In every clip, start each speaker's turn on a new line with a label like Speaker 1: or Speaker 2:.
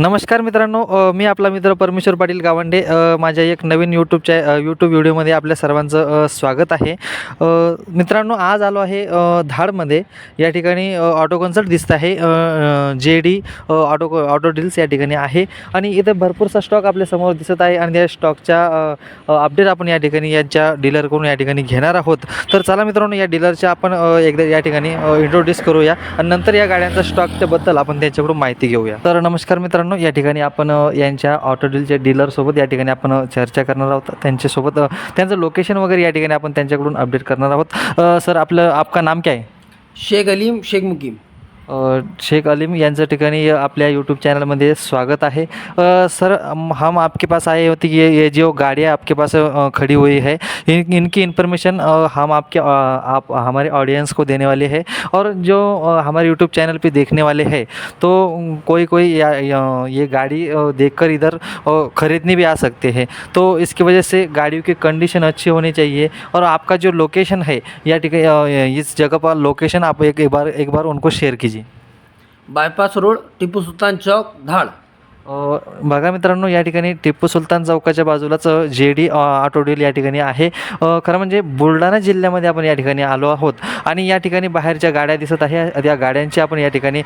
Speaker 1: नमस्कार मित्रांनो मी आपला मित्र परमेश्वर पाटील गावंडे माझ्या एक नवीन यूट्यूबच्या यूट्यूब व्हिडिओमध्ये आपल्या सर्वांचं स्वागत आहे. मित्रांनो आज आलो आहे धाडमध्ये. या ठिकाणी ऑटो कन्सल्ट दिसत आहे जे डी ऑटो ऑटो डील्स या ठिकाणी आहे. आणि इथे भरपूरसा स्टॉक आपल्यासमोर दिसत आहे आणि त्या स्टॉकच्या अपडेट आपण या ठिकाणी यांच्या डीलरकडून या ठिकाणी घेणार आहोत. तर चला मित्रांनो या डीलरच्या आपण एकदा या ठिकाणी इंट्रोड्यूस करूया. आणि नंतर या गाड्यांचा स्टॉकच्याबद्दल आपण त्यांच्याकडून माहिती घेऊया. तर नमस्कार मित्रांनो या ठिकाणी आपण यांच्या ऑटो डीलच्या डीलरसोबत या ठिकाणी आपण चर्चा करणार आहोत. त्यांच्यासोबत त्यांचं लोकेशन वगैरे या ठिकाणी आपण त्यांच्याकडून अपडेट करणार आहोत. सर आपलं आपका नाम काय
Speaker 2: शेख अलीम शेख मुकीम.
Speaker 1: शेख अलीम यांचं ठिकाणी अ, आपल्या यूट्यूब चैनल स्वागत है सर हम हम आपके पास आए होते कि ये जो गाड़ियाँ आपके पास खड़ी हुई है। इन इनकी इन्फॉर्मेशन हम आपके अ, आप हमारे ऑडियंस को देने वाले हैं और जो हमारे यूट्यूब चैनल पे देखने वाले हैं। तो कोई कोई या, या, ये गाड़ी अ, देखकर इधर अ, खरीदने भी आ सकते हैं। तो इसकी वजह से गाड़ियों की कंडीशन अच्छी होनी चाहिए और आपका जो लोकेशन है या इस जगह पर लोकेशन आप एक बार एक बार उनको शेयर कीजिए।
Speaker 2: Bypass road Tipu Sultan Chowk Dhad.
Speaker 1: बघा मित्रांनो या ठिकाणी टिप्पू सुलतान चौकाच्या बाजूलाच जे डी ऑटो डील या ठिकाणी आहे. खरं म्हणजे बुलढाणा जिल्ह्यामध्ये आपण या ठिकाणी आलो आहोत आणि या ठिकाणी बाहेरच्या गाड्या दिसत आहे. त्या गाड्यांची आपण या ठिकाणी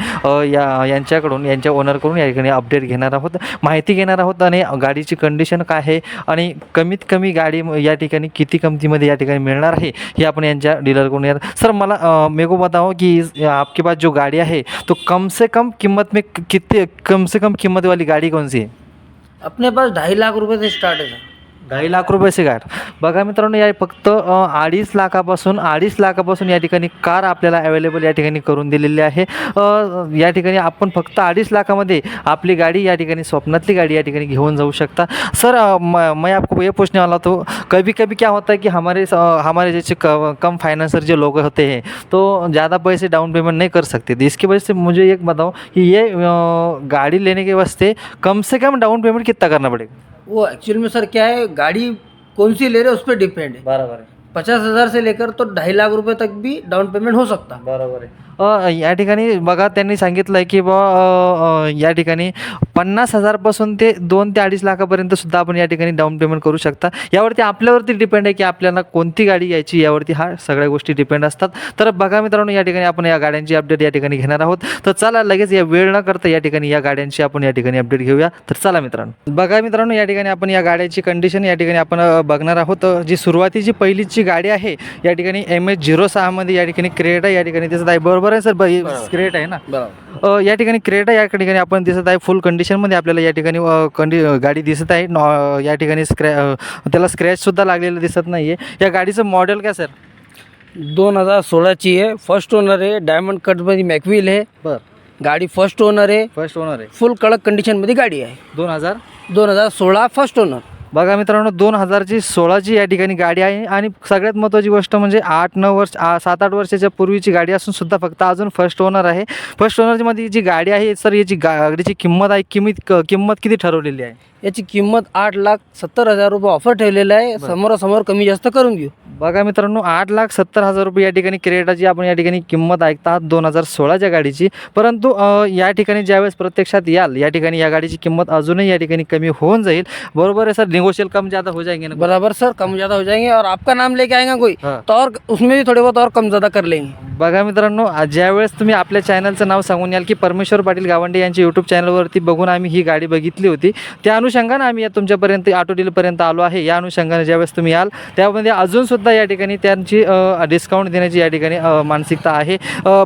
Speaker 1: या यांच्याकडून यांच्या ओनरकडून या ठिकाणी अपडेट घेणार आहोत. माहिती घेणार आहोत आणि गाडीची कंडिशन काय आहे आणि कमीत कमी गाडी या ठिकाणी किती किमतीमध्ये या ठिकाणी मिळणार आहे हे आपण यांच्या डीलरकडून येणार. सर मला मेको बताओ की आपके पास जो गाडी आहे तो कम से कम किंमत में किती कम से कम किंमतवाली वाली गाड़ी कौन सी है
Speaker 2: अपने पास ढाई लाख रुपये से स्टार्ट है सर
Speaker 1: ढाई लाख रुपये कार बघा मित्रांनो या फक्त अडीच लाखापासून अडीच लाखापासून या ठिकाणी कार आपल्याला अवेलेबल या ठिकाणी करून दिलेली आहे. या ठिकाणी आपण फक्त अडीच लाखामध्ये आपली गाडी या ठिकाणी स्वप्नातली गाडी या ठिकाणी घेऊन जाऊ शकता. सर म- मैं आपको ये पूछने वाला तो कभी कभी क्या होता है कि हमारे हमारे जैसे क- कम फाइनेंसर जो लोग होते हैं तो ज़्यादा पैसे डाउन पेमेंट नहीं कर सकते तो इसकी वजह से मुझे एक बताओ कि ये गाड़ी लेने के वास्ते कम से कम डाउन पेमेंट कितना करना पड़ेगा?
Speaker 2: वो एक्चुअल में सर क्या है गाड़ी कौन सी ले रहे हैं उस पर डिपेंड है।
Speaker 1: बराबर है।
Speaker 2: पचास हज़ार से लेकर तो ढाई लाख रुपए तक भी डाउन पेमेंट हो सकता।
Speaker 1: बरोबर आहे अ, या ठिकाणी बघा त्यांनी सांगितलं आहे की बा या ठिकाणी पन्नास हजारपासून ते दोन ते अडीच लाखापर्यंत सुद्धा आपण या ठिकाणी डाऊन पेमेंट करू शकता यावरती आपल्यावरती डिपेंड आहे की आपल्याला कोणती गाडी घ्यायची यावरती हा सगळ्या गोष्टी डिपेंड असतात तर बघा मित्रांनो या ठिकाणी आपण या गाड्यांची अपडेट या ठिकाणी घेणार आहोत तर चला लगेच या वेळ न करता या ठिकाणी या गाड्यांची आपण या ठिकाणी अपडेट घेऊया तर चला मित्रांनो बघा मित्रांनो या ठिकाणी आपण या गाड्याची कंडिशन या ठिकाणी आपण बघणार आहोत जी सुरुवातीची पहिलीची गाडी आहे या ठिकाणी एम एच झिरो सहामध्ये या ठिकाणी क्रेटा या ठिकाणी दिसत आहे बरोबर आहे सर क्रेट आहे ना?
Speaker 2: बराबर.
Speaker 1: अ, या ठिकाणी क्रेटा या ठिकाणी आपण दिसत आहे फुल कंडिशनमध्ये आपल्याला या ठिकाणी अ, कंडि गाडी दिसत आहे. नॉ या ठिकाणी स्क्रॅ अ, त्याला स्क्रॅचसुद्धा लागलेलं दिसत नाही आहे या गाडीचं मॉडेल काय सर?
Speaker 2: दोन हजार सोळाची आहे. फर्स्ट ओनर आहे डायमंड कटमध्ये मॅकविल आहे.
Speaker 1: बरं.
Speaker 2: गाडी फर्स्ट ओनर आहे.
Speaker 1: फर्स्ट ओनर आहे.
Speaker 2: फुल कडक कंडिशनमध्ये गाडी आहे.
Speaker 1: दोन हजार?
Speaker 2: दोन हजार सोळा फर्स्ट ओनर
Speaker 1: बघा मित्रांनो दोन हजारची सोळाची या ठिकाणी गाडी आहे आणि सगळ्यात महत्त्वाची गोष्ट म्हणजे आठ नऊ वर्ष सात आठ वर्षाच्या पूर्वीची गाडी असून सुद्धा फक्त अजून फर्स्ट ओनर आहे. फर्स्ट ओनरमध्ये जी गाडी आहे सर याची गाडीची किंमत आहे किंमत क- किंमत किती ठरवलेली आहे?
Speaker 2: याची किंमत आठ लाख सत्तर हजार रुपये ऑफर ठेवलेलं आहे. समोरासमोर कमी जास्त करून घेऊ.
Speaker 1: बघा मित्रांनो आठ लाख सत्तर हजार रुपये या ठिकाणी क्रेटाची आपण या ठिकाणी किंमत ऐकतात दोन हजार सोळाच्या गाडीची. परंतु या ठिकाणी ज्यावेळेस प्रत्यक्षात याल या ठिकाणी या गाडीची किंमत अजूनही या ठिकाणी कमी होऊन जाईल. बरोबर आहे सर? निगोशियल कम ज़्यादा हो जाएंगे ना
Speaker 2: बराबर सर. कम ज़्यादा हो जाएंगे और आपका नाम लेके आएगा कोई। तो और उसमें भी थोड़े बहुत और कम ज़्यादा कर लेंगे।
Speaker 1: बघा मित्रांनो ज्यावेळेस तुम्ही आपल्या चॅनलचं नाव सांगून याल की परमेश्वर पाटील गावंडे यांच्या यूट्यूब चॅनलवरती बघून आम्ही ही गाडी बघितली होती. त्या अनुषंगानं आम्ही या तुमच्यापर्यंत ऑटो डीलपर्यंत आलो आहे. या अनुषंगाने ज्यावेळेस तुम्ही याल त्यामध्ये अजूनसुद्धा या ठिकाणी त्यांची डिस्काउंट देण्याची या ठिकाणी मानसिकता आहे.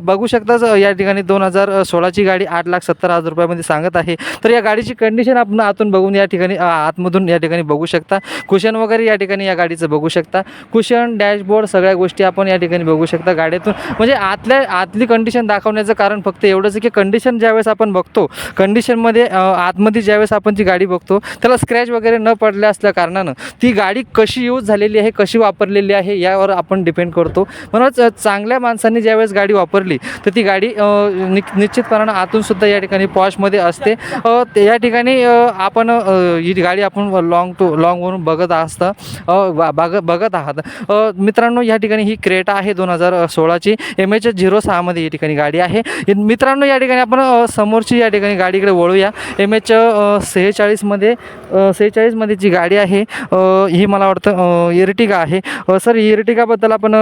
Speaker 1: बघू शकताच या ठिकाणी दोन हजार सोळाची गाडी आठ लाख सत्तर हजार रुपयामध्ये सांगत आहे. तर या गाडीची कंडिशन आपण आतून बघून या ठिकाणी आतमधून या ठिकाणी बघू शकता. कुशन वगैरे या ठिकाणी या गाडीचं बघू शकता. कुशन डॅशबोर्ड सगळ्या गोष्टी आपण या ठिकाणी बघू शकता गाड्यातून म्हणजे आतल्या आतली कंडिशन दाखवण्याचं कारण फक्त एवढंच की कंडिशन ज्यावेळेस आपण बघतो कंडिशनमध्ये आतमध्ये ज्यावेळेस आपण ती गाडी बघतो त्याला स्क्रॅच वगैरे न पडल्या असल्या कारणानं ती गाडी कशी यूज झालेली आहे कशी वापरलेली आहे यावर आपण डिपेंड करतो. म्हणूनच चांगल्या माणसांनी ज्यावेळेस गाडी वापरली तर ती गाडी नि निश्चितपणानं आतूनसुद्धा या ठिकाणी पॉशमध्ये असते. या ठिकाणी आपण ही गाडी आपण लॉंग टू लॉंगवरून बघत असतं बघत बघ बघत आहात. मित्रांनो या ठिकाणी ही क्रेटा आहे दोन हजार सोळाची. एम एच झिरो सहामध्ये या ठिकाणी गाडी आहे. मित्रांनो या ठिकाणी आपण समोरची या ठिकाणी गाडीकडे वळूया. एम एच सेहेचाळीसमध्ये सेहेचाळीसमध्ये जी गाडी आहे ही मला वाटतं इर्टिगा आहे. सर इर्टिगाबद्दल आपण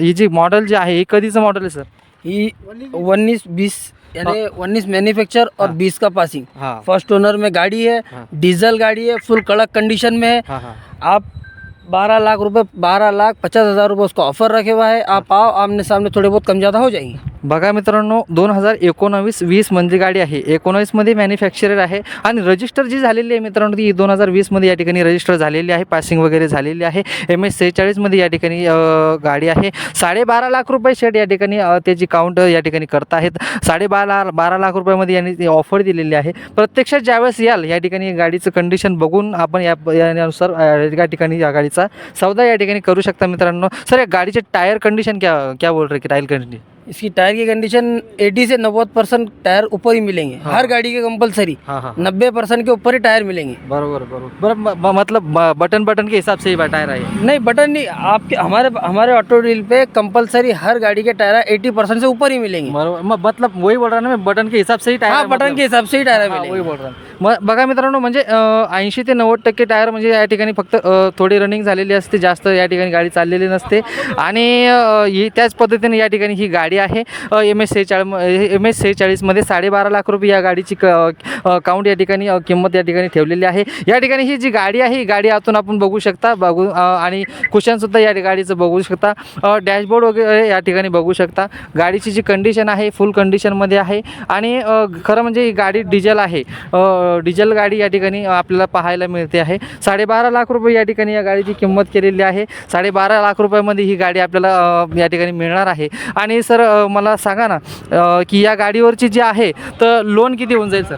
Speaker 1: ही जी मॉडेल जी आहे ही कधीचं मॉडेल आहे सर?
Speaker 2: ये उन्नीस बीस यानी उन्नीस मैन्युफैक्चर और
Speaker 1: हाँ।
Speaker 2: बीस का पासिंग
Speaker 1: हां.
Speaker 2: फर्स्ट ओनर में गाड़ी है
Speaker 1: हाँ।
Speaker 2: डीजल गाड़ी है फुल कड़क कंडीशन में है.
Speaker 1: हां हां.
Speaker 2: आप बारह लाख रुपए बारह लाख पचास हज़ार रुपये उसका ऑफर रखे हुआ है. आप आओ आमने सामने थोड़े बहुत कम ज़्यादा हो जाएंगे.
Speaker 1: बघा मित्रांनो दोन हजार एकोणावीस वीसमधली गाडी आहे. एकोणावीसमध्ये मॅन्युफॅक्चरर आहे आणि रजिस्टर जी झालेली आहे मित्रांनो ती दोन हजार वीसमध्ये या ठिकाणी रजिस्टर झालेली आहे. पासिंग वगैरे झालेली आहे. एम एस सेहेचाळीसमध्ये या ठिकाणी गाडी आहे. साडेबारा लाख रुपये शेट या ठिकाणी त्याची काउंट या ठिकाणी करत आहेत. साडेबारा बारा लाख रुपयामध्ये यांनी ती ऑफर दिलेली आहे. प्रत्यक्षात ज्यावेळेस याल या ठिकाणी गाडीचं कंडिशन बघून आपण या यानुसार या ठिकाणी या गाडीचा सौदा या ठिकाणी करू शकता मित्रांनो. सर या गाडीचे टायर कंडिशन क्या क्या बोल रहे की टायर कंडिशन
Speaker 2: इसकी टायर की कंडीशन 80 से 90 परसेंट टायर ऊपर ही मिलेंगे।
Speaker 1: हाँ।
Speaker 2: हर गाड़ी के कंपलसरी
Speaker 1: हाँ हाँ
Speaker 2: 90 परसेंट के ऊपर ही टायर मिलेंगे।
Speaker 1: बरोबर बरोबर। बरं मतलब बटन बटन के हिसाब से ही टायर आहे
Speaker 2: नहीं बटन नहीं आपके हमारे हमारे ऑटो डील पे कंपलसरी हर गाड़ी के टायर 80 परसेंट से ऊपर ही मिलेंगे।
Speaker 1: मतलब वही बोल रहा ना मैं बटन के हिसाब से ही टायर
Speaker 2: बटन. के हिसाब से ही टायर
Speaker 1: वही बोल रहा बघा मित्रांनो म्हणजे ऐंशी ते नव्वद टक्के टायर म्हणजे या ठिकाणी फक्त थोडी रनिंग झालेली असते जास्त या ठिकाणी गाडी चाललेली नसते. आणि ही त्याच पद्धतीने या ठिकाणी ही गाडी आहे. एम एस सेहेचाळीस एम एस सेहेचाळीसमध्ये साडेबारा लाख रुपये या गाडीची क काउंट या ठिकाणी किंमत या ठिकाणी ठेवलेली आहे. या ठिकाणी ही जी गाडी आहे ही गाडी आतून आपण बघू शकता. बघू आणि कुशनसुद्धा या गाडीचं बघू शकता. डॅशबोर्ड वगैरे या ठिकाणी बघू शकता. गाडीची जी कंडिशन आहे फुल कंडिशनमध्ये आहे. आणि खरं म्हणजे ही गाडी डिझेल आहे. डिझेल गाडी या ठिकाणी आपल्याला पाहायला मिळते आहे. साडेबारा लाख रुपये या ठिकाणी या गाडीची किंमत केलेली आहे. साडेबारा लाख रुपयामध्ये ही गाडी आपल्याला या ठिकाणी मिळणार आहे. आणि सर मला सांगा ना की या गाडीवरची जी आहे तर लोन किती होऊन जाईल सर?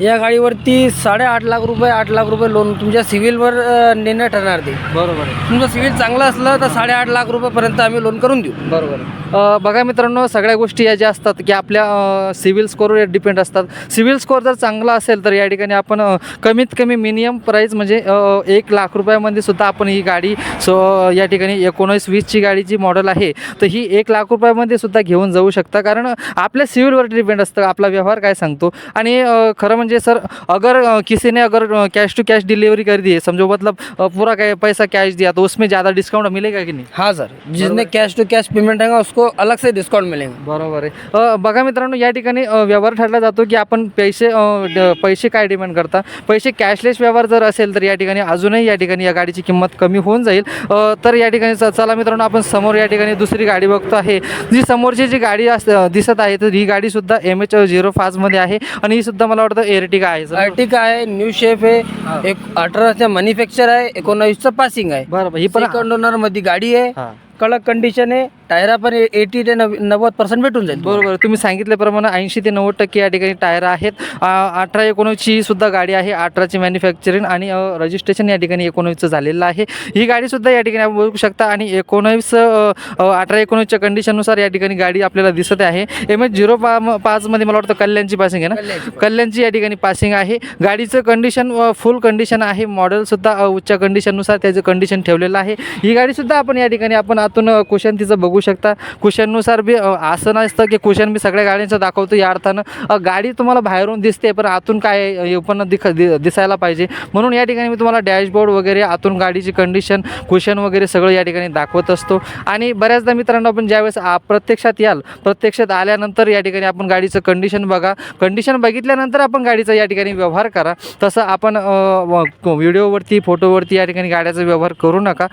Speaker 2: या गाडीवरती साडेआठ लाख रुपये आठ लाख रुपये लोन तुमच्या सिव्हिलवर निर्णय ठरणार ते.
Speaker 1: बरोबर आहे.
Speaker 2: तुमचं सिव्हिल चांगलं असलं तर साडेआठ लाख रुपयेपर्यंत आम्ही लोन करून देऊ.
Speaker 1: बरोबर बघा मित्रांनो सगळ्या गोष्टी या ज्या असतात की आपल्या सिव्हिल स्कोरवर डिपेंड असतात. सिव्हिल स्कोर जर चांगला असेल तर या ठिकाणी आपण कमीत कमी मिनिमम प्राईस म्हणजे एक लाख रुपयामध्ये सुद्धा आपण ही गाडी सो या ठिकाणी एकोणीस वीसची गाडी जी मॉडेल आहे तर ही एक लाख रुपयामध्ये सुद्धा घेऊन जाऊ शकता. कारण आपल्या सिव्हिलवर डिपेंड असतं आपला व्यवहार काय सांगतो. आणि खरं म्हणजे सर अगर अ, किसी ने अगर कैश टू कैश डिलीवरी कर दी है समझो मतलब पूरा पैसा कैश दिया तो उसमें ज़्यादा डिस्काउंट मिलेगा कि नहीं?
Speaker 2: हाँ सर। जिसने कैश टू कैश पेमेंट रहेगा उसको अलग से डिस्काउंट मिलेंगे।
Speaker 1: बरोबर आहे अ, बघा मित्रांनो या ठिकाणी अ, व्यवहार ठरला जातो की आपण पैसे अ, ड- पैसे काय डिमांड करता? पैसे कॅशलेस व्यवहार जर असेल तर या ठिकाणी अजूनही या ठिकाणी या गाडीची किंमत कमी होऊन जाईल. अ, तर या ठिकाणी च- चला मित्रांनो आपण समोर या ठिकाणी दुसरी गाडी बघतो आहे. जी समोरची जी गाडी अस दिसत आहे तर ही गाडीसुद्धा एम एच झिरो फाजमध्ये आहे. आणि ही सुद्धा मला वाटतं एअरटिका आहे सर?
Speaker 2: अर्टिका आहे न्यू शेफ
Speaker 1: हा.
Speaker 2: आहे एक अठराचा मॅन्युफॅक्चर आहे एकोणावीसचं पासिंग आहे.
Speaker 1: बरोबर ही पण
Speaker 2: सेकंड ओनरमध्ये गाडी आहे
Speaker 1: हां.
Speaker 2: कडक कंडिशन आहे टायरा पण एटी ते नव- नव्वद पर्सेंट भेटून जाईल
Speaker 1: बरोबर. तुम्ही सांगितल्याप्रमाणे ऐंशी ते नव्वद टक्के या ठिकाणी टायर आहेत. अठरा एकोणीसची सुद्धा गाडी आहे. अठराची मॅन्युफॅक्चरिंग आणि रजिस्ट्रेशन या ठिकाणी एकोणवीसचं झालेलं आहे. ही गाडीसुद्धा या ठिकाणी आपण बघू शकता आणि एकोणवीस अठरा एकोणीसच्या कंडिशननुसार या ठिकाणी गाडी आपल्याला दिसत आहे. एम एच झिरो पा पाचमध्ये मला वाटतं कल्याणची पासिंग आहे ना?
Speaker 2: कल्याणची.
Speaker 1: या ठिकाणी पासिंग आहे. गाडीचं कंडिशन फुल कंडिशन आहे. मॉडेलसुद्धा उच्च कंडिशननुसार त्याचं कंडिशन ठेवलेलं आहे. ही गाडीसुद्धा आपण या ठिकाणी आपण आतून कुशन तिचं बघू शकता. कुशननुसार बी असं नसतं की कुशन मी सगळ्या गाड्यांचं दाखवतो. या अर्थानं गाडी तुम्हाला बाहेरून दिसते पण आतून काय हे पण दिख दि- दिसायला पाहिजे. म्हणून या ठिकाणी मी तुम्हाला डॅशबोर्ड वगैरे आतून गाडीची कंडिशन कुशन वगैरे सगळं या ठिकाणी दाखवत असतो. आणि बऱ्याचदा मित्रांनो आपण ज्यावेळेस प्रत्यक्षात याल प्रत्यक्षात आल्यानंतर या ठिकाणी आपण गाडीचं कंडिशन बघा. कंडिशन बघितल्यानंतर आपण गाडीचा या ठिकाणी व्यवहार करा. तसं आपण व्हिडिओवरती फोटोवरती या ठिकाणी गाड्याचा व्यवहार करू नका.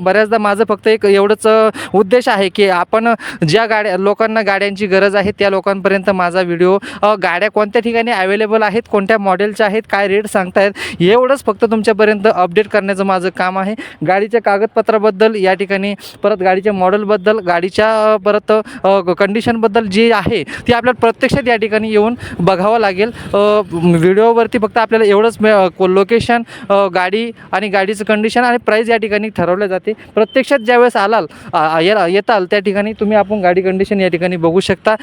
Speaker 1: बऱ्याचदा माझं फक्त एक एवढंच उद्देश आहे आहे की आपण ज्या गाड्या लोकांना गाड्यांची गरज आहे त्या लोकांपर्यंत माझा व्हिडिओ गाड्या कोणत्या ठिकाणी अवेलेबल आहेत कोणत्या मॉडेलच्या आहेत काय रेट सांगतायत एवढंच फक्त तुमच्यापर्यंत अपडेट करण्याचं माझं काम आहे. गाडीच्या कागदपत्राबद्दल या ठिकाणी परत गाडीच्या मॉडेलबद्दल गाडीच्या परत कंडिशनबद्दल जी आहे ती आपल्याला प्रत्यक्षात या ठिकाणी येऊन बघावं लागेल. व्हिडिओवरती फक्त आपल्याला एवढंच लोकेशन गाडी आणि गाडीचं कंडिशन आणि प्राईस या ठिकाणी ठरवलं जाते. प्रत्यक्षात ज्यावेळेस आलाल येता असाल त्या ठिकाणी तुम्ही आपण गाडी कंडिशन या ठिकाणी बघू शकता.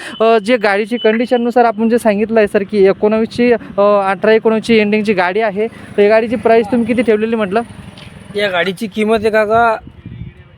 Speaker 1: जे गाडीची कंडिशननुसार आपण जे सांगितलं आहे सर की एकोणावीसची अठरा एकोणवीसची एंडिंगची गाडी आहे तर या गाडीची प्राईस तुम्ही किती ठेवलेली म्हटलं?
Speaker 2: या गाडीची किंमत आहे काका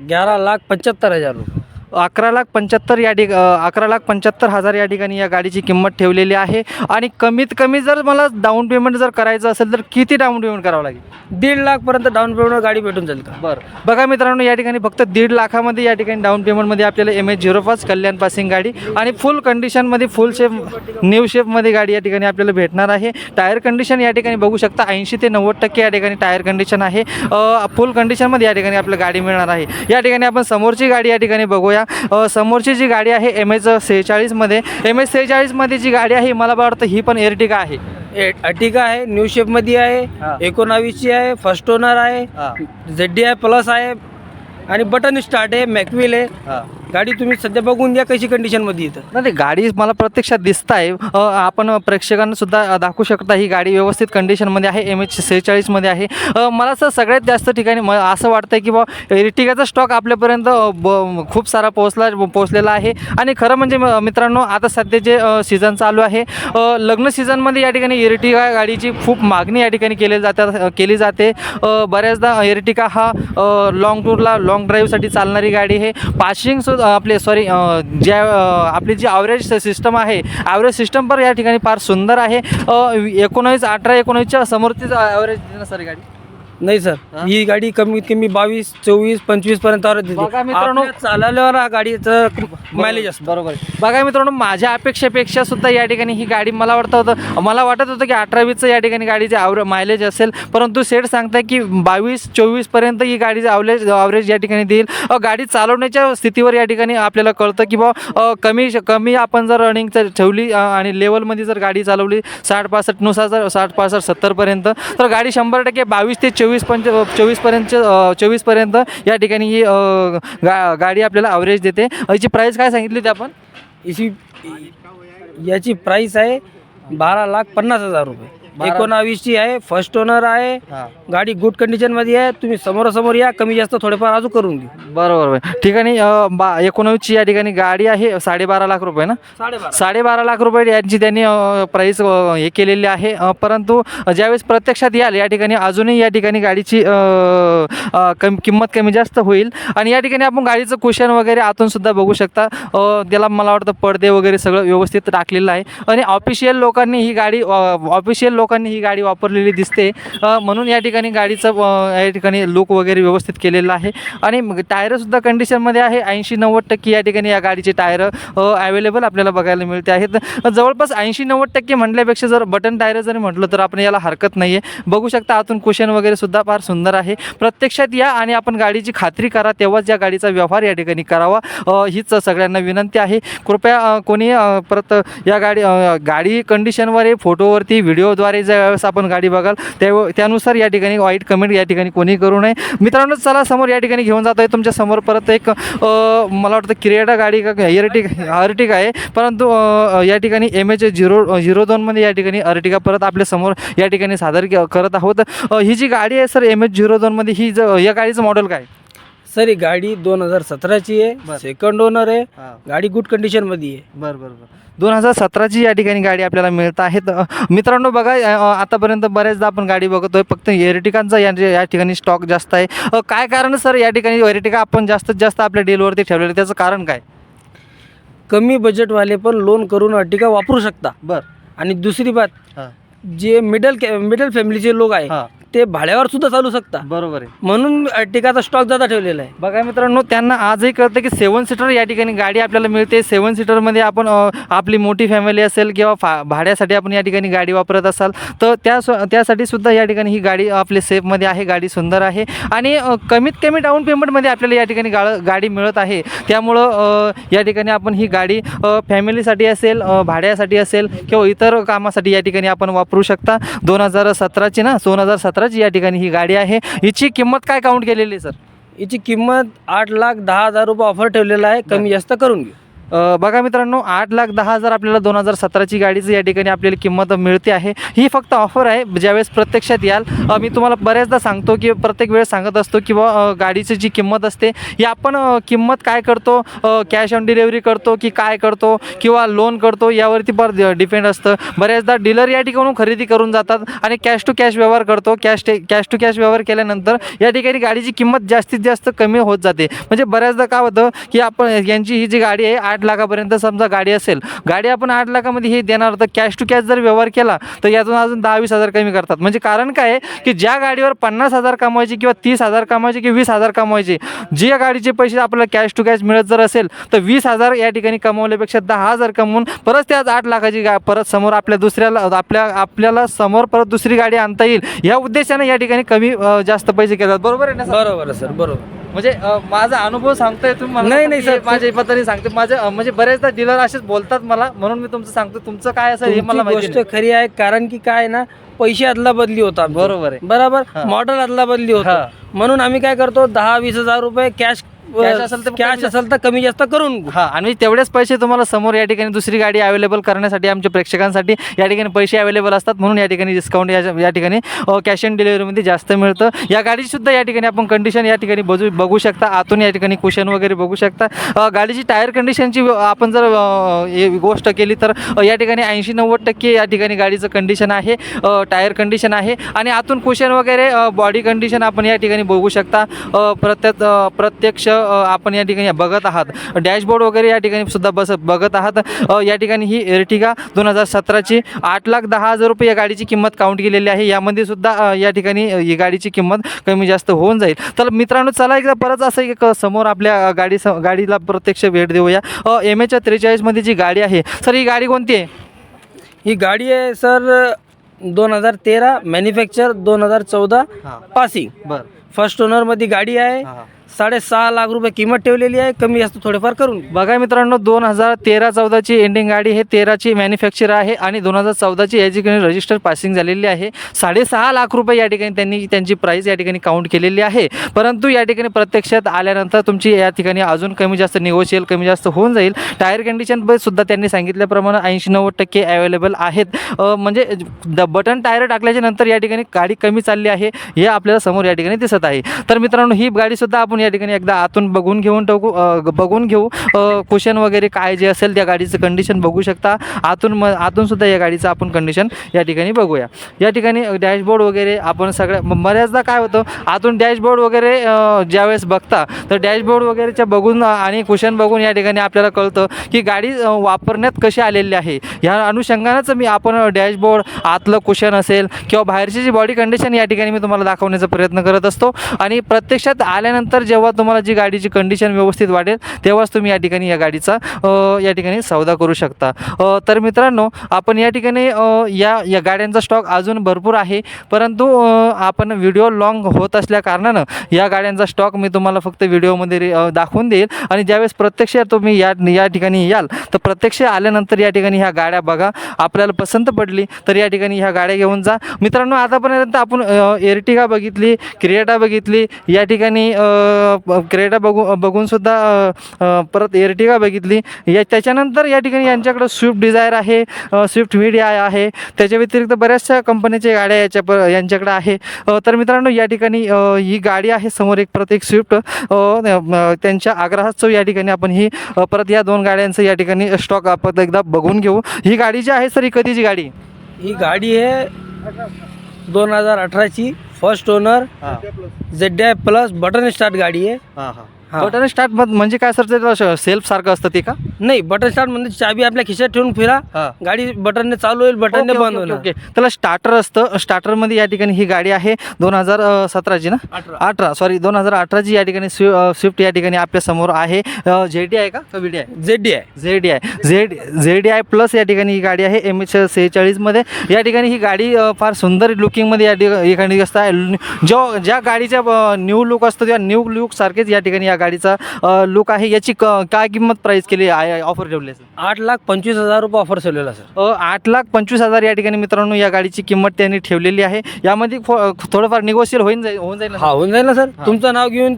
Speaker 2: ग्यारा लाख पंच्याहत्तर हजार रुपये.
Speaker 1: अकरा लाख पंच्याहत्तर या ठिक अकरा लाख पंच्याहत्तर हजार या ठिकाणी या गाडीची किंमत ठेवलेली आहे. आणि कमीत कमी जर मला डाऊन पेमेंट जर करायचं असेल तर किती डाऊन पेमेंट करावं लागेल?
Speaker 2: दीड लाखपर्यंत डाऊन पेमेंटवर गाडी भेटून जाईल का?
Speaker 1: बरं. बघा मित्रांनो या ठिकाणी फक्त दीड लाखामध्ये या ठिकाणी डाऊन पेमेंटमध्ये आपल्याला एम एच झिरो पाच कल्याण पासिंग गाडी आणि फुल कंडिशनमध्ये फुल शेप न्यू शेपमध्ये गाडी या ठिकाणी आपल्याला भेटणार आहे. टायर कंडिशन या ठिकाणी बघू शकता ऐंशी ते नव्वद टक्के या ठिकाणी टायर कंडिशन आहे. फुल कंडिशनमध्ये या ठिकाणी आपल्याला गाडी मिळणार आहे. या ठिकाणी आपण समोरची गाडी या ठिकाणी बघूया. अ, समोरची जी गाडी आहे एम एच सेहेचाळीसमध्ये एम एच सेहेचाळीसमध्ये जी गाडी आहे मला वाटतं ही पण एअरटिका आहे.
Speaker 2: अर्टिगा आहे न्यू शेपमध्ये. आहे एकोणावीसची आहे फर्स्ट ओनर आहे झेड डी आहे प्लस आहे आणि बटन स्टार्ट आहे मॅकविल आहे. गाडी तुम्ही सध्या बघून द्या कशी कंडिशनमध्ये येतं.
Speaker 1: नाही ते गाडी मला प्रत्यक्षात दिसत आहे अ, आपण प्रेक्षकांना सुद्धा अ, दाखवू शकता ही गाडी व्यवस्थित कंडिशनमध्ये आहे एम एच सेहेचाळीसमध्ये आहे. अ, मला असं सगळ्यात जास्त ठिकाणी म असं वाटतं की बा इर्टिगाचा स्टॉक आपल्यापर्यंत अ, ब खूप सारा पोहोचला पोहोचलेला आहे. आणि खरं म्हणजे म- मित्रांनो आता सध्या जे सीझन चालू आहे अ, लग्न सीझनमध्ये या ठिकाणी इर्टिगा गाडीची खूप मागणी या ठिकाणी केली जाते केली जाते. अ, बऱ्याचदा इर्टिगा हा लॉंग टूरला लॉंग ड्राईव्हसाठी चालणारी गाडी आहे. पासिंग सुद्धा आपले सॉरी ज्या आपली जी ॲव्हरेज सिस्टम आहे ॲव्हरेज सिस्टम पण या ठिकाणी फार सुंदर आहे. अ, एकोणावीस अठरा एकोणावीसच्या समोरचीच ॲव्हरेज ना सर गाडी?
Speaker 2: नाही सर.
Speaker 1: हा?
Speaker 2: गाडी कमीत कमी बावीस चोवीस पंचवीसपर्यंत देते.
Speaker 1: बघा मित्रांनो-
Speaker 2: आपल्या चालवल्यावर हा गाडीचं मायलेज असतं.
Speaker 1: बरोबर. आहे. बघा मित्रांनो माझ्या अपेक्षेपेक्षा सुद्धा या ठिकाणी ही गाडी मला वाटतं होतं मला वाटत होतं की अठरा वीसचं या ठिकाणी गाडीचे ॲव्हर मायलेज असेल परंतु सेट सांगताय की बावीस चोवीसपर्यंत ही गाडीचे ॲव्हरेज ॲव्हरेज या ठिकाणी देईल. अ, गाडी चालवण्याच्या स्थितीवर या ठिकाणी आपल्याला कळतं की बा अ, कमी कमी आपण जर रनिंग जर ठेवली अ, आणि लेवलमध्ये जर गाडी चालवली साठ पासष्टनुसार जर साठ पासष्ट सत्तरपर्यंत तर गाडी शंभर टक्के बावीस ते चोवीस चोवीस पंच चोवीसपर्यंत चोवीसपर्यंत या ठिकाणी ही गा गाडी आपल्याला ॲव्हरेज देते. याची प्राईस काय सांगितली होती आपण?
Speaker 2: याची याची प्राईस आहे बारा लाख पन्नास हजार रुपये. एकोणावीसची आहे फर्स्ट ओनर आहे. गाडी गुड कंडिशनमध्ये आहे. तुम्ही समोरासमोर या कमी जास्त थोडेफार अजून करून घेऊ.
Speaker 1: बरोबर बरोबर. ठिकाणी अ, बा एकोणवीसची या ठिकाणी गाडी आहे साडेबारा लाख रुपये ना?
Speaker 2: साडेबारा.
Speaker 1: साडेबारा लाख रुपये यांची त्यांनी प्राईस हे केलेली आहे. अ, परंतु ज्यावेळेस प्रत्यक्षात याल या ठिकाणी अजूनही या ठिकाणी गाडीची अ, अ, कम किंमत कमी जास्त होईल. आणि या ठिकाणी आपण गाडीचं कुशन वगैरे आतून सुद्धा बघू शकता. अ, त्याला मला वाटतं पडदे वगैरे सगळं व्यवस्थित टाकलेलं आहे. आणि ऑफिशियल लोकांनी ही गाडी ऑफिशियल लोकांनी ही गाडी वापरलेली दिसते. म्हणून या ठिकाणी गाडीचं या ठिकाणी लुक वगैरे व्यवस्थित केलेलं आहे. आणि टायरसुद्धा टायरंसुद्धा कंडिशनमध्ये आहे. ऐंशी नव्वद टक्के या ठिकाणी या गाडीचे टायर अवेलेबल आपल्याला बघायला मिळते आहेत. जवळपास ऐंशी नव्वद टक्के म्हटल्यापेक्षा जर बटन टायर जरी म्हटलं तर आपण याला हरकत नाही आहे बघू शकता आतून कुशन वगैरे सुद्धा फार सुंदर आहे. प्रत्यक्षात या आणि आपण गाडीची खात्री करा तेव्हाच या गाडीचा व्यवहार या ठिकाणी करावा. हीच सगळ्यांना विनंती आहे. कृपया कोणी परत या गाडी गाडी कंडिशनवर आहे फोटोवरती व्हिडिओद्वारे ज्या वेळेस आपण गाडी बघाल त्या त्यानुसार या ठिकाणी वाईट कमेंट या ठिकाणी कोणी करू नये. मित्रांनो चला समोर या ठिकाणी घेऊन जातो आहे तुमच्यासमोर परत एक मला वाटतं क्रिएटा गाडी का अर्टिका अर्टिका आहे. परंतु या ठिकाणी एम एच झिरो झिरो दोनमध्ये या ठिकाणी अर्टिका परत आपल्यासमोर या ठिकाणी सादर करत आहोत. ही जी गाडी आहे सर एम एच झिरो दोनमध्ये ही ज या गाडीचं मॉडेल काय?
Speaker 2: सर ही गाडी दोन हजार सतराची. आहे. सेकंड ओनर आहे. गाडी गुड कंडिशनमध्ये आहे.
Speaker 1: बरं बरं बरं. दोन हजार सतराची या ठिकाणी गाडी आपल्याला मिळत आहे. तर, मित्रांनो बघा आतापर्यंत बऱ्याचदा आपण गाडी बघतोय फक्त एर्टिकांचा या या ठिकाणी स्टॉक जास्त आहे. काय कारण सर या ठिकाणी एर्टिका आपण जास्तीत जास्त आपल्या डीलवरती ठेवलेलं त्याचं कारण काय?
Speaker 2: कमी बजेटवाले पण लोन करून अर्टिका वापरू शकता.
Speaker 1: बरं.
Speaker 2: आणि दुसरी बात जे मिडल मिडल फॅमिलीचे लोक आहे ते भाड्यावर सुद्धा चालू शकता.
Speaker 1: बरोबर आहे.
Speaker 2: म्हणून अर्टिकाचा स्टॉक जादा ठेवलेला आहे.
Speaker 1: बघा मित्रांनो त्यांना आजही कळतं की सेवन सीटर या ठिकाणी गाडी आपल्याला मिळते. सेवन सीटरमध्ये आपण आपली मोठी फॅमिली असेल किंवा फा भाड्यासाठी आपण या ठिकाणी गाडी वापरत असाल तर त्या त्यासाठी सुद्धा या ठिकाणी ही गाडी आपली सेफमध्ये आहे गाडी सुंदर आहे. आणि कमीत कमी डाऊन पेमेंटमध्ये आपल्याला या ठिकाणी गा गाडी मिळत आहे. त्यामुळं या ठिकाणी आपण ही गाडी फॅमिलीसाठी असेल भाड्यासाठी असेल किंवा इतर कामासाठी या ठिकाणी आपण वापरू शकता. दोन हजार सतराची ना दोन हजार सतराची या ठिकाणी ही गाडी आहे. हिची किंमत काय काउंट केलेली आहे सर
Speaker 2: याची किंमत आठ लाख दहा हजार रुपये ऑफर ठेवलेला आहे. कमी जास्त करून घेऊ.
Speaker 1: बघा मित्रांनो आठ लाख दहा हजार आपल्याला दोन हजार सतराची गाडीची या ठिकाणी आपल्याला किंमत मिळते आहे. ही फक्त ऑफर आहे ज्यावेळेस प्रत्यक्षात याल मी तुम्हाला बऱ्याचदा सांगतो की प्रत्येक वेळेस सांगत असतो किंवा बा गाडीची जी किंमत असते ही आपण किंमत काय करतो कॅश ऑन डिलेवरी करतो की काय करतो किंवा लोन करतो यावरती पर डिपेंड असतं. बऱ्याचदा डीलर या ठिकाणून खरेदी करून जातात आणि कॅश टू कॅश व्यवहार करतो. कॅश टे कॅश टू कॅश व्यवहार केल्यानंतर या ठिकाणी गाडीची किंमत जास्तीत जास्त कमी होत जाते. म्हणजे बऱ्याचदा काय होतं की आपण यांची ही जी गाडी आहे आठ आठ लाखापर्यंत समजा गाडी असेल गाडी आपण आठ लाखामध्ये हे देणार तर कॅश टू कॅश जर व्यवहार केला तर यातून अजून दहा वीस हजार कमी करतात. म्हणजे कारण काय आहे की ज्या गाडीवर पन्नास हजार कमवायचे किंवा तीस हजार कमवायचे किंवा वीस हजार कमवायचे जे गाडीचे पैसे आपल्याला कॅश टू कॅश मिळत जर असेल तर वीस हजार या ठिकाणी कमवल्यापेक्षा दहा हजार कमवून परत त्याच आठ लाखाची गा परत समोर आपल्या दुसऱ्याला आपल्या आपल्याला समोर परत दुसरी गाडी आणता येईल. या उद्देशाने या ठिकाणी कमी जास्त पैसे घेतात बरोबर आहे ना सर?
Speaker 2: बरोबर सर. बरोबर.
Speaker 1: म्हणजे माझा अनुभव सांगतोय तुम्ही मला
Speaker 2: नाही, नाही, सर.
Speaker 1: माझ्या पद्धतीने सांगते माझे म्हणजे बरेचदा डीलर असेच बोलतात मला म्हणून मी तुमचं सांगतो तुमचं काय असेल हे मला
Speaker 2: गोष्ट. खरी आहे कारण की काय ना पैसे अदला बदली होता
Speaker 1: बरोबर आहे
Speaker 2: बरोबर. मॉडेल अदला बदली. होतं म्हणून आम्ही काय करतो दहा वीस हजार रुपये कॅश
Speaker 1: Cash असेल तर
Speaker 2: कॅश
Speaker 1: कमी
Speaker 2: असेल तर कमी जास्त करून.
Speaker 1: हा आणि तेवढेच पैसे तुम्हाला समोर या ठिकाणी दुसरी गाडी अवेलेबल करण्यासाठी आमच्या प्रेक्षकांसाठी या ठिकाणी पैसे अवेलेबल असतात. म्हणून या ठिकाणी डिस्काउंट या या ठिकाणी कॅश ऑन डिलिव्हरीमध्ये जास्त मिळतं. या गाडीची सुद्धा या ठिकाणी आपण कंडिशन या ठिकाणी बजू बघू शकता. आतून या ठिकाणी कुशन वगैरे बघू शकता. गाडीची टायर कंडिशनची आपण जर गोष्ट केली तर या ठिकाणी ऐंशी नव्वद टक्के या ठिकाणी गाडीचं कंडिशन आहे. टायर कंडिशन आहे. आणि आतून कुशन वगैरे बॉडी कंडिशन आपण या ठिकाणी बघू शकता. अ, प्रत्यक्ष आपण या ठिकाणी बघत आहात. डॅशबोर्ड वगैरे या ठिकाणी सुद्धा बस बघत आहात. या ठिकाणी ही एर्टिगा दोन हजार सतराची आठ लाख दहा हजार रुपये या गाडीची किंमत काउंट केलेली आहे. यामध्ये सुद्धा या ठिकाणी ही गाडीची किंमत कमी जास्त होऊन जाईल. तर मित्रांनो चला एकदा परत असं एक समोर आपल्या गाडी स गाडीला प्रत्यक्ष भेट देऊया. एम एच्या त्रेचाळीसमध्ये जी गाडी आहे सर ही गाडी कोणती आहे?
Speaker 2: ही गाडी आहे सर दोन हजार तेरा मॅन्युफॅक्चर दोन हजार चौदा
Speaker 1: हां.
Speaker 2: पासिंग
Speaker 1: बरं.
Speaker 2: फर्स्ट ओनरमध्ये गाडी आहे.
Speaker 1: हां.
Speaker 2: साडेसहा लाख रुपये किंमत ठेवलेली आहे. कमी जास्त थोडेफार करून
Speaker 1: बघा मित्रांनो दोन हजार तेरा चौदाची एंडिंग गाडी हे तेराची मॅन्युफॅक्चर आहे आणि दोन हजार चौदाची या ठिकाणी रजिस्टर पासिंग झालेली आहे. साडेसहा लाख रुपये या ठिकाणी त्यांनी त्यांची प्राईस या ठिकाणी काउंट केलेली आहे. परंतु या ठिकाणी प्रत्यक्षात आल्यानंतर तुमची या ठिकाणी अजून कमी जास्त निगोशियल कमी जास्त होऊन जाईल. टायर कंडिशन सुद्धा त्यांनी सांगितल्याप्रमाणे ऐंशी नव्वद टक्के अवेलेबल आहेत. म्हणजे द बटन टायर टाकल्याच्या नंतर या ठिकाणी गाडी कमी चालली आहे हे आपल्याला समोर या ठिकाणी दिसत आहे. तर मित्रांनो ही गाडीसुद्धा आपण या ठिकाणी एकदा आतून बघून घेऊन टाकू बघून घेऊ. कुशन वगैरे काय जे असेल त्या गाडीचं कंडिशन बघू शकता. आतून म आतून सुद्धा या गाडीचं आपण कंडिशन या ठिकाणी बघूया. या ठिकाणी डॅशबोर्ड वगैरे आपण सगळ्या बऱ्याचदा काय होतं आतून डॅशबोर्ड वगैरे ज्यावेळेस बघता तर डॅशबोर्ड वगैरेच्या बघून आणि कुशन बघून या ठिकाणी आपल्याला कळतं की गाडी वापरण्यात कशी आलेली आहे. ह्या अनुषंगानंच मी आपण डॅशबोर्ड आतलं कुशन असेल किंवा बाहेरची जी बॉडी कंडिशन या ठिकाणी मी तुम्हाला दाखवण्याचा प्रयत्न करत असतो. आणि प्रत्यक्षात आल्यानंतर जेव्हा तुम्हाला जी गाडीची कंडिशन व्यवस्थित वाढेल तेव्हाच तुम्ही या ठिकाणी या गाडीचा या ठिकाणी सौदा करू शकता. तर मित्रांनो आपण या ठिकाणी या या गाड्यांचा स्टॉक अजून भरपूर आहे परंतु आपण व्हिडिओ लॉंग होत असल्या कारणानं या गाड्यांचा स्टॉक मी तुम्हाला फक्त व्हिडिओमध्ये दाखवून देईल. आणि ज्यावेळेस प्रत्यक्ष तुम्ही या या ठिकाणी याल तर प्रत्यक्ष आल्यानंतर या ठिकाणी ह्या गाड्या बघा आपल्याला पसंत पडली तर या ठिकाणी ह्या गाड्या घेऊन जा. मित्रांनो आतापर्यंत आपण एर्टिगा बघितली क्रिएटा बघितली या ठिकाणी क्रेटा बघू बघूनसुद्धा परत एर्टिगा बघितली. या त्याच्यानंतर या ठिकाणी यांच्याकडं स्विफ्ट डिझायर आहे स्विफ्ट मीडिया आहे. त्याच्या व्यतिरिक्त बऱ्याचशा कंपनीच्या गाड्या याच्या प यांच्याकडे आहे. तर मित्रांनो या ठिकाणी ही गाडी आहे समोर एक परत एक स्विफ्ट. त्यांच्या आग्रहास्तव या ठिकाणी आपण ही परत या दोन गाड्यांचं या ठिकाणी स्टॉक आपण एकदा बघून घेऊ. ही गाडी जी आहे सर ही कधीची गाडी?
Speaker 2: ही गाडी आहे दोन हजार अठराची. फर्स्ट ओनर
Speaker 1: हां
Speaker 2: Z I plus button start गाडी आहे
Speaker 1: हां हां
Speaker 2: हा.
Speaker 1: बटन स्टार्ट म्हणजे काय सर सेल्फ सारखं असतं ते का?
Speaker 2: नाही बटन स्टार्ट म्हणजे चाबी आपल्या खिशात ठेवून फिरा. गाडी बटनने चालू होईल बटनने बंद होणार
Speaker 1: ओके. त्याला स्टार्टर असतं. स्टार्टरमध्ये या ठिकाणी ही गाडी आहे. दोन हजार सतराची ना?
Speaker 2: अठरा.
Speaker 1: सॉरी दोन हजार अठराची या ठिकाणी स्वी स्विफ्ट या ठिकाणी आपल्यासमोर आहे. झेड डी आहे का? व्ही आहे?
Speaker 2: जेड डी आहे.
Speaker 1: झेड डी आहे. Z Z D I plus या ठिकाणी ही गाडी आहे. एम एच सेहेचाळीसमध्ये या ठिकाणी ही गाडी फार सुंदर लुकिंगमध्ये या ठिका- ठिकाणी असतं आहे. जो ज्या गाडीचा न्यू लुक असतो त्या न्यू लुक सारखेच या ठिकाणी या गाडीचा लुक आहे याची क काय किंमत प्राईस केली आहे ऑफर ठेवली असेल
Speaker 2: आठ लाख पंचवीस हजार रुपये ऑफर ठेवलेला सर
Speaker 1: आठ लाख पंचवीस हजार या ठिकाणी मित्रांनो या गाडीची किंमत त्यांनी ठेवलेली आहे यामध्ये थोडंफार निगोशियल होईन जाईल होऊन जाईल?
Speaker 2: हा होऊन जाईल ना सर. तुमचं नाव घेऊन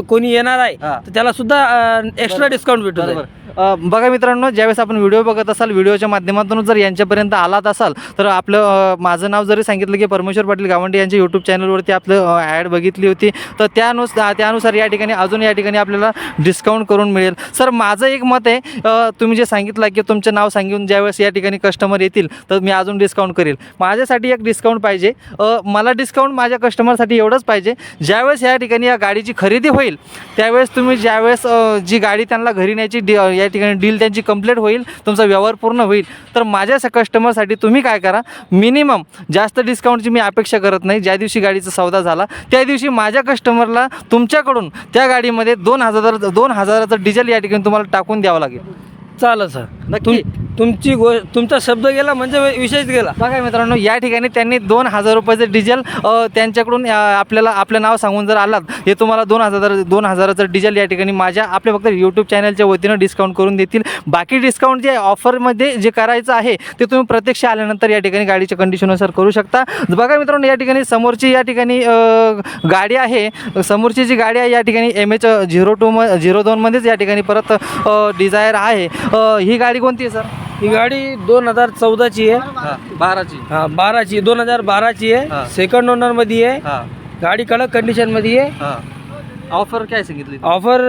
Speaker 2: कोणी येणार आहे. तर त्याला सुद्धा एक्स्ट्रा डिस्काउंट
Speaker 1: अ, बघा मित्रांनो ज्यावेळेस आपण व्हिडिओ बघत असाल व्हिडिओच्या माध्यमातून जर यांच्यापर्यंत आलात असाल तर आपलं माझं नाव जरी सांगितलं की परमेश्वर पाटील गावंडे यांच्या यूट्यूब चॅनलवरती आपलं ॲड बघितली होती तर त्यानुसार त्यानुसार या ठिकाणी अजून या ठिकाणी आपल्याला डिस्काउंट करून मिळेल. सर माझं एक मत आहे तुम्ही जे सांगितलं की तुमचं नाव सांगून ज्यावेळेस या ठिकाणी कस्टमर येतील तर मी अजून डिस्काउंट करेल. माझ्यासाठी एक डिस्काउंट पाहिजे मला डिस्काउंट माझ्या कस्टमरसाठी एवढंच पाहिजे ज्यावेळेस या ठिकाणी या गाडीची खरेदी होईल त्यावेळेस तुम्ही ज्यावेळेस जी गाडी त्यांना घरी न्यायची डी या ठिकाणी डील त्यांची कंप्लीट होईल तुमचा व्यवहार पूर्ण होईल. तर माझ्या स- कस्टमरसाठी तुम्ही काय करा मिनिमम जास्त डिस्काउंटची मी अपेक्षा करत नाही. ज्या दिवशी गाडीचा सौदा झाला त्या दिवशी माझ्या कस्टमरला तुमच्याकडून त्या गाडीमध्ये दोन हजार दोन हजाराचं डिझेल या ठिकाणी तुम्हाला टाकून द्यावं लागेल.
Speaker 2: चालेल सर.
Speaker 1: नक्की.
Speaker 2: तुम तुमची गो तुमचा शब्द गेला म्हणजे विषयच गेला.
Speaker 1: बघा मित्रांनो या ठिकाणी त्यांनी दोन हजार रुपयाचं डिझेल त्यांच्याकडून आपल्याला आपलं नाव सांगून जर आलात हे तुम्हाला दोन हजार दोन हजाराचं डिझेल या ठिकाणी माझ्या आपल्या फक्त यूट्यूब चॅनलच्या वतीनं डिस्काउंट करून देतील. बाकी डिस्काउंट जे ऑफरमध्ये जे करायचं आहे ते तुम्ही प्रत्यक्ष आल्यानंतर या ठिकाणी गाडीच्या कंडिशनुसार करू शकता. बघा मित्रांनो या ठिकाणी समोरची या ठिकाणी गाडी आहे. समोरची जी गाडी आहे या ठिकाणी एम एच झिरो टू म झिरो दोनमध्येच या ठिकाणी परत डिझायर आहे. अ, ही गाडी कोणती आहे सर?
Speaker 2: ही गाडी दोन हजार चौदाची आहे.
Speaker 1: बाराची.
Speaker 2: हा बाराची. दोन हजार बाराची
Speaker 1: हा.
Speaker 2: आहे सेकंड ओनरमध्ये आहे.
Speaker 1: हां.
Speaker 2: गाडी कडक कंडिशनमध्ये आहे.
Speaker 1: हां. ऑफर काय सांगितली?
Speaker 2: ऑफर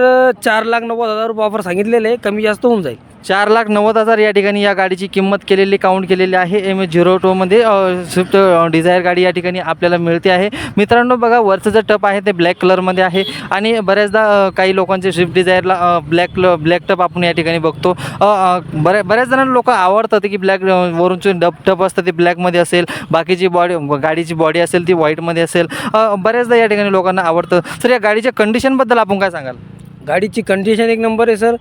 Speaker 2: चार लाख नव्वद हजार रुपये ऑफर सांगितलेले आहे. कमी जास्त होऊन जाईल.
Speaker 1: चार लाख नव्वद हजार या ठिकाणी या गाडीची किंमत केलेली काउंट केलेली आहे. एम एच झिरो टूमध्ये स्विफ्ट डिझायर गाडी या ठिकाणी आपल्याला मिळते आहे. मित्रांनो बघा वरचं जे टप आहे ते ब्लॅक कलरमध्ये आहे. आणि बऱ्याचदा काही लोकांचे स्विफ्ट डिझायरला ब्लॅक ब्लॅक टप आपण या ठिकाणी बघतो. बऱ्या बऱ्याच जणांना लोक आवडतात की ब्लॅक वरूनचे डब टप असतं ते ब्लॅकमध्ये असेल. बाकीची बॉडी गाडीची बॉडी असेल ती व्हाईटमध्ये असेल. बऱ्याचदा या ठिकाणी लोकांना आवडतं. सर या गाडीच्या कंडिशनबद्दल आपण काय सांगाल?
Speaker 2: गाडीची कंडिशन एक नंबर आहे सर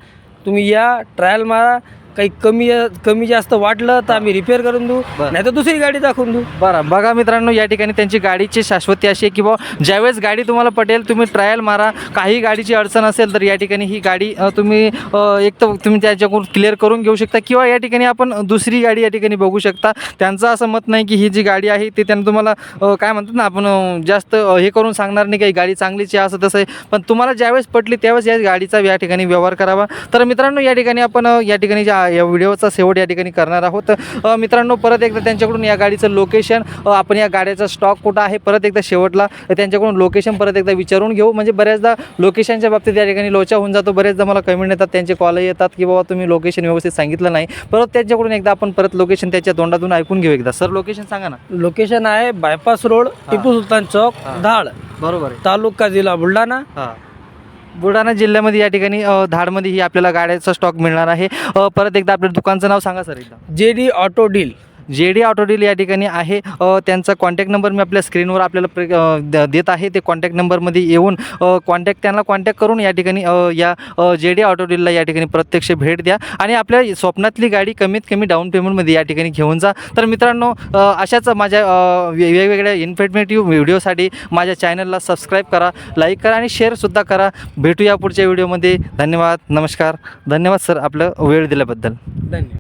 Speaker 2: तुम्ही या ट्रायल मारा. काही कमी कमी जास्त वाटलं तर आम्ही रिपेअर करून देऊ. नाही तर दुसरी गाडी दाखवून देऊ.
Speaker 1: बरं बघा मित्रांनो या ठिकाणी त्यांची गाडीची शाश्वती अशी आहे की बा ज्यावेळेस गाडी तुम्हाला पटेल तुम्ही ट्रायल मारा. काही गाडीची अडचण असेल तर या ठिकाणी ही गाडी अ, तुम्ही अ, एक तर तुम्ही त्याच्याकडून क्लिअर करून घेऊ शकता किंवा या ठिकाणी आपण दुसरी गाडी या ठिकाणी बघू शकता. त्यांचं असं मत नाही की ही जी गाडी आहे ती त्यांना तुम्हाला अ, काय म्हणतात ना आपण अ, जास्त अ, हे करून सांगणार नाही की गाडी चांगलीची आहे असं तसं आहे. पण तुम्हाला ज्यावेळेस पटली त्यावेळेस या गाडीचा या ठिकाणी व्यवहार करावा. तर मित्रांनो या ठिकाणी आपण अ, या ठिकाणी ज्या या व्हिडिओचा शेवट या ठिकाणी करणार आहोत. मित्रांनो परत एकदा त्यांच्याकडून या गाडीचं लोकेशन आपण या गाड्याचा स्टॉक कुठं आहे परत एकदा शेवटला त्यांच्याकडून लोकेशन परत एकदा विचारून घेऊ. म्हणजे बऱ्याचदा लोकेशनच्या बाबतीत या ठिकाणी लोचा होऊन जातो. बरेचदा मला कमेंट येतात त्यांचे कॉल येतात की बाबा तुम्ही लोकेशन व्यवस्थित सांगितलं नाही. परत त्यांच्याकडून एकदा आपण परत लोकेशन त्याच्या तोंडातून ऐकून घेऊ एकदा. सर लोकेशन सांगा ना.
Speaker 2: लोकेशन आहे बायपास रोड टिपू सुलतान चौक. धाड
Speaker 1: बरोबर
Speaker 2: तालुका जिल्हा बुलढाणा.
Speaker 1: बुलढाणा जिल्ह्यामध्ये या ठिकाणी अ, धाडमध्ये ही आपल्याला गाड्याचा स्टॉक मिळणार आहे. अ, परत एकदा आपल्या दुकानचं नाव सांगा सर एकदा.
Speaker 2: J D auto deal.
Speaker 1: J D auto deal या ठिकाणी आहे. त्यांचा कॉन्टॅक्ट नंबर मी आपल्या स्क्रीनवर आपल्याला प्रे द- देत आहे. ते कॉन्टॅक्ट नंबरमध्ये येऊन कॉन्टॅक्ट त्यांना कॉन्टॅक्ट करून या ठिकाणी या जे डी ऑटो डीलला या ठिकाणी प्रत्यक्ष भेट द्या. आणि आपल्या स्वप्नातली गाडी कमीत कमी डाऊन पेमेंटमध्ये या ठिकाणी घेऊन जा. तर मित्रांनो अशाच माझ्या वेगवेगळ्या इन्फॉर्मेटिव्ह व्हिडिओसाठी माझ्या चॅनलला सबस्क्राईब करा लाईक करा आणि शेअरसुद्धा करा. भेटूया पुढच्या व्हिडिओमध्ये धन्यवाद. नमस्कार. धन्यवाद सर आपलं वेळ दिल्याबद्दल.
Speaker 2: धन्यवाद.